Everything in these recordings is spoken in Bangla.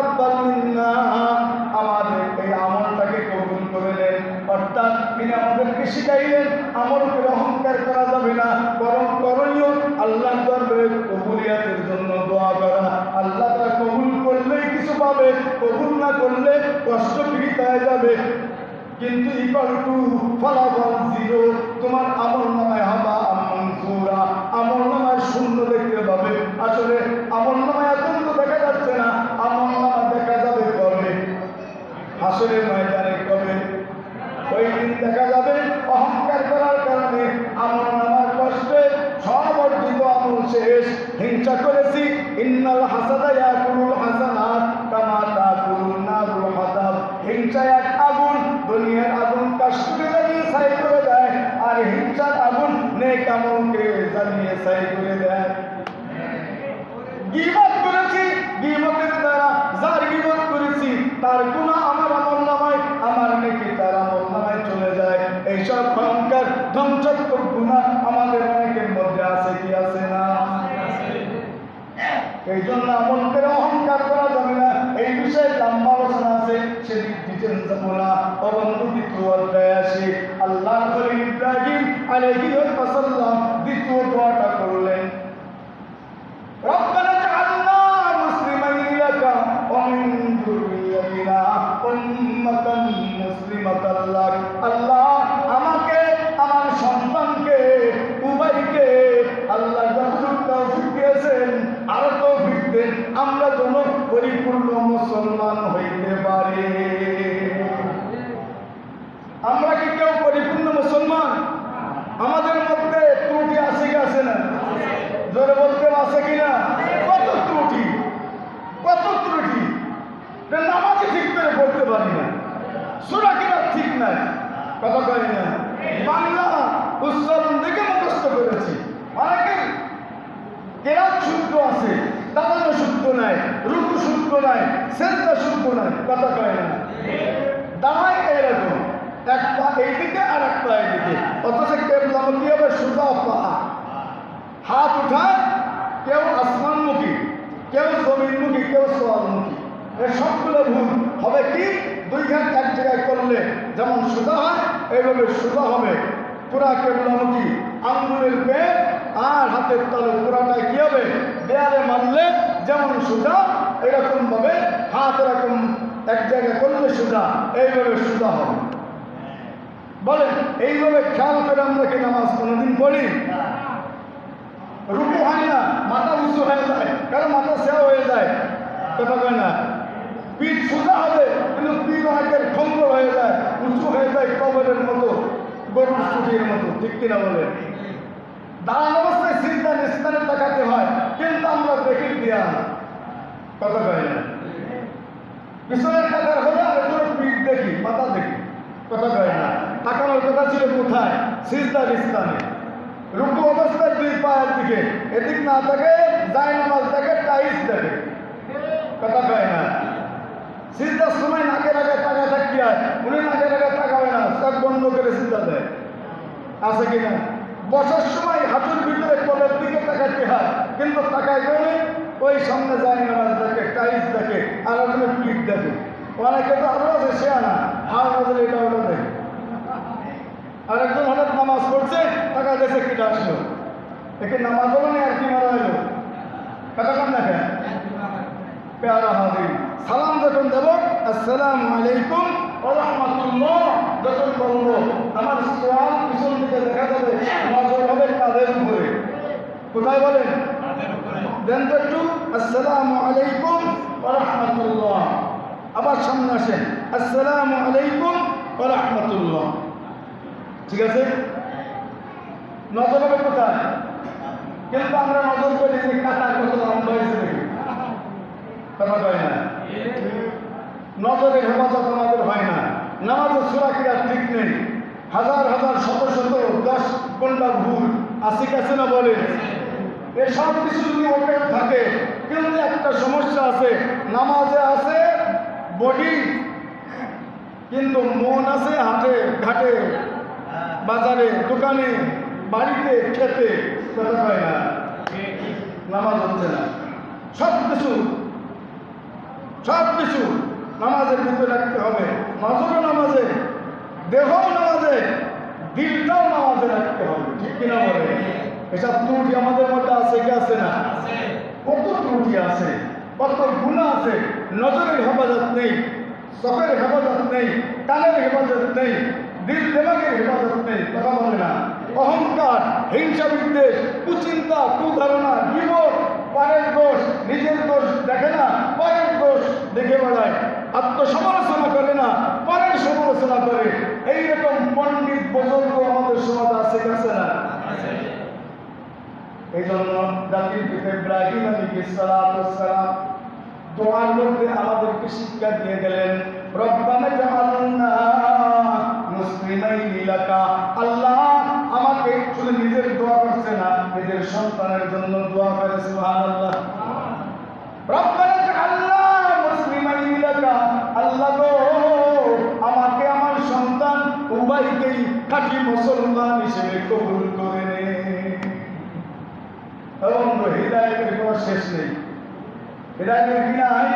তাকাব্বাল মিন্না। আমাদের এই আমলটাকে কবুল করে নেন। অর্থাৎ তিনি আমাদেরকে শিখাইলেন আমল করে অহংকার করা যাবে না, বরং করণীয় আল্লাহ দরবারে কবুলিয়াতের জন্য দোয়া করা। আল্লাহ তারা কবুল করলেই কিছু পাবে, কবুল না করলে কষ্ট পীড়িতায় যাবে। কিন্তু ইকাল টু ফলাফল জিরো তোমার আমল নামায় হাবা মনসুরা আমল নামায় শূন্য দেখতে পাবে আসলে আমল নামায় এখন তো দেখা যাচ্ছে না আমল নামা দেখা যাবে কবে হাসরের ময়দানে কবে ওই দিন দেখা যাবে অহংকার করার কারণে আমল নামার কষ্টে সব অর্জিত আমল শেষ হিংসা করেছি ইন্নাল হাসাদা ইয়াকুলুল হাসানাত কামা তাকুলুন নারুল হাদাব হিংসা এক আগুন দুনিয়ার আগুন কাশ্মীরে জ্বালিয়ে ছাই করে দেয় আর হিংসার আগুন নেক আমলকে জ্বালিয়ে ছাই করে দেয় গিবত করেছি গিবতের দ্বারা যার গিবত করেছি তার গুণা আমার আমল নামায় আমার নেকি তার আমল নামায় চলে যায় এইসব অহংকার ধ্বংসাত্মক গুণা আমাদের অনেকের মধ্যে আছে কি আছে না এই জন্য আমল করে অহংকার করা যাবে না এই বিষয়ে লম্বা আলোচনা আছে সেদিক ডিটেল যাবো না অবন্ধু দ্বিতীয় অধ্যায় আসে আল্লাহ খলিল ইব্রাহিম আলাইহি ওয়াসাল্লাম দ্বিতীয় দোয়াটা করলেন ربنا اجعلنا مسلمين لك ومن ذريتنا أمة مسلمة لك আল্লাহ আমাকে আমার সন্তানকে উভয়কে আল্লাহ যতটুকু তৌফিক দিয়েছেন আরো তৌফিক দেন আমরা যেন পরিপূর্ণ মুসলমান হইতে সুরা কিনা ঠিক নাই। কথা কয় না। বাংলা উচ্চারণ দেখে মুখস্থ করেছি। অনেকের কেরাত শুদ্ধ আছে দাদানো শুদ্ধ নাই, রুকু শুদ্ধ নাই, সেজদা শুদ্ধ নাই, কথা কয় না। দাঁড়ায় এরকম, এক পা এইদিকে আর এক পা এইদিকে। অথচ কেবলামতি হবে? সোজা পা। হাত উঠায়, কেউ আসমানমুখী, কেউ জমিনমুখী, কেউ সোয়ালমুখী এই সবগুলো ভুল। হবে কি? দুই ঘাট এক জায়গায় করলে যেমন সোজা হয়, এইভাবে সোজা হবে। পুরা কেবলামুখী আঙ্গুলের পেট আর হাতের তালু পুরাটাই কি হবে? দেয়ালে মারলে যেমন সোজা এরকম ভাবে হাত এরকম এক জায়গায় করলে সোজা এইভাবে সোজা হবে। বলেন, এইভাবে খেয়াল করে আমরা কি নামাজ কোনোদিন পড়ি? রুকু হয় না, মাথা উঁচু হয়ে যায়, কারণ মাথা সেও হয়ে যায়। কথা কয় না? পিঠ সোজা হবে কিন্তু পিঠ অনেকের খঙ্গল হয়ে যায়, উঁচু হয়ে যায় কবরের মতো, গরুর ছুটির মতো, ঠিক কিনা বলে দাঁড়ান অবস্থায় চিন্তা স্থানে তাকাতে হয়, কিন্তু আমরা দেখি দিয়া কথা কয় না? পিছনের টাকার হলে আরেকজন পিঠ দেখি, মাথা দেখি। কথা কয় না? তাকানোর কথা ছিল কোথায়? সিজদার স্থানে। রুকু অবস্থায় দুই পায়ের দিকে, এদিক না থাকে যায় নামাজ দেখে টাইস দেখে। কথা কয় না? সিজদার সময় নাকের আগে টাকা থাকি আর উনি নাকের আগে তাকাবে না সব বন্ধ করে সিজদা দেয়। আছে কি না? বসার সময় হাঁটুর ভিতরে কলের দিকে তাকাতে হয় কিন্তু তাকায় করে ওই সামনে যায় নামাজ দেখে টাইস দেখে আর ওখানে পিঠ দেখে। অনেকে তো আরও আছে সে আনা। আর আমাদের এটা ওটা দেখে আরেকজন হঠাৎ নামাজ পড়ছে টাকা দেশে কিটা আসলো। একে নামাজ হলো না আর কি মারা হলো? কথা কম দেখে পেয়ারা হাজির সালাম যখন দেব আসসালামু আলাইকুম রাহমাতুল্লাহ যখন বলব আমার সোয়াল পিছন দিকে দেখা যাবে নজর হবে তাদের উপরে। কোথায় বলেন? দেন তো একটু আসসালামু আলাইকুম রাহমাতুল্লাহ আবার সামনে আসেন আসসালামু আলাইকুম রাহমাতুল্লাহ ঠিক আছে? নজর হবে কোথায়? কিন্তু আমরা নজর করি যে কাতার কত লম্বা হয়েছে কথা কয় না। নজরের হেফাজত আমাদের হয় না। নামাজের সুরা কিরা ঠিক নেই। হাজার হাজার শত শত দশ কোনটা ভুল আসি কাছে না বলে? এসব কিছু যদি ওপেন থাকে, কিন্তু একটা সমস্যা আছে। নামাজে আছে, বডি, কিন্তু মন আছে হাটে, ঘাটে, বাজারে, দোকানে, বাড়িতে, খেতে। কয় না? নামাজ হচ্ছে না। সব কিছু সব কিছু নামাজের ভিতরে রাখতে হবে। নজরও নামাজে দেহও নামাজে দিলটাও নামাজে রাখতে হবে। ঠিক কিনা বলে? এসব ত্রুটি আমাদের মধ্যে আছে কি আছে না? কত ত্রুটি আছে কত গুণা আছে। নজরের হেফাজত নেই চোখের হেফাজত নেই কানের হেফাজত নেই দিল দেমাগের হেফাজত নেই কথা বলে না। অহংকার হিংসা বিদ্বেষ কুচিন্তা কুধারণা বিমোর পরের দোষ নিজের দোষ দেখে না পরের দেখে বেড়ায় আত্মসমালোচনা করে না পরের সমালোচনা করে। এইরকম পণ্ডিত বুজুর্গ আমাদের সমাজ আছে কাছে না? এই জন্য জাতির পিতা ইব্রাহিম আলী সালাম দোয়ার মধ্যে আমাদেরকে শিক্ষা দিয়ে গেলেন রব্বানা জাআলনা উভয়কেই খাঁটি মুসলমান হিসেবে কবুল করে নে। এবং হৃদায়তের কোনো শেষ নেই। হৃদায়তের কি নাই?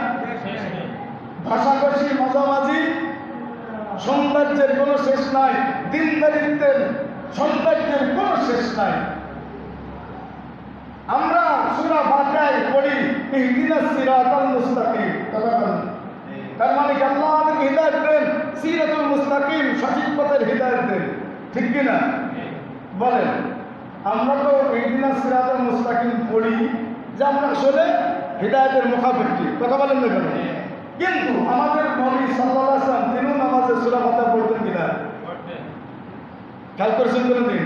ভাষাভাষী মাঝামাঝি সৌন্দর্যের কোনো শেষ নাই। সৌন্দর্যের কোনো শেষ নাই। আমরা সুরা বাটায় পড়ি ইহদিনা সিরাতাল মুস্তাকিম। তার মানে আল্লাহ আমাদেরকে হৃদায়ত দেন সিরাতুল মুস্তাকিম পথের হৃদায়ত নেই ঠিক কিনা? বলেন আমরা তো ইহদিনা সিরাজের মুস্তাকিম পড়ি যে আমরা আসলে হৃদায়তের মুখাপেক্ষি। কথা বলেন না কেন? কিন্তু আমাদের নবী সাল্লাহ আসলাম তিনি তিনিও নামাজে সূরা পড়তেন কিনা? খেয়াল করেছেন কোনদিন?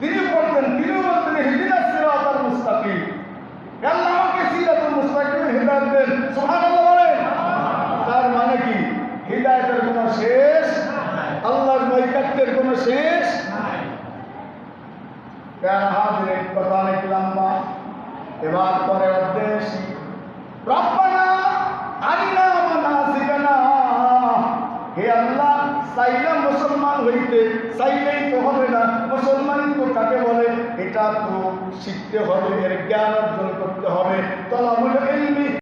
তিনি পড়তেন তিনিও বলতেন হিদিনা সিরাতাল মুস্তাকিম আল্লাহ আমাকে সিরাতুল মুস্তাকিম হিদায়াত দেন সুবহানাল্লাহ বলেন তার মানে কি হিদায়াতের কোনো শেষ আল্লাহর নৈকাত্যের কোনো শেষ প্যারা হাজির কথা অনেক লম্বা এবার পরে উদ্দেশ রব্বানা আরিনা হে আল্লাহ, চাইলে মুসলমান হইতে, চাইলেই তো হবে না। মুসলমান তো কাকে বলে? এটা তো শিখতে হবে, এর জ্ঞান অর্জন করতে হবে। তলামুল ইলমি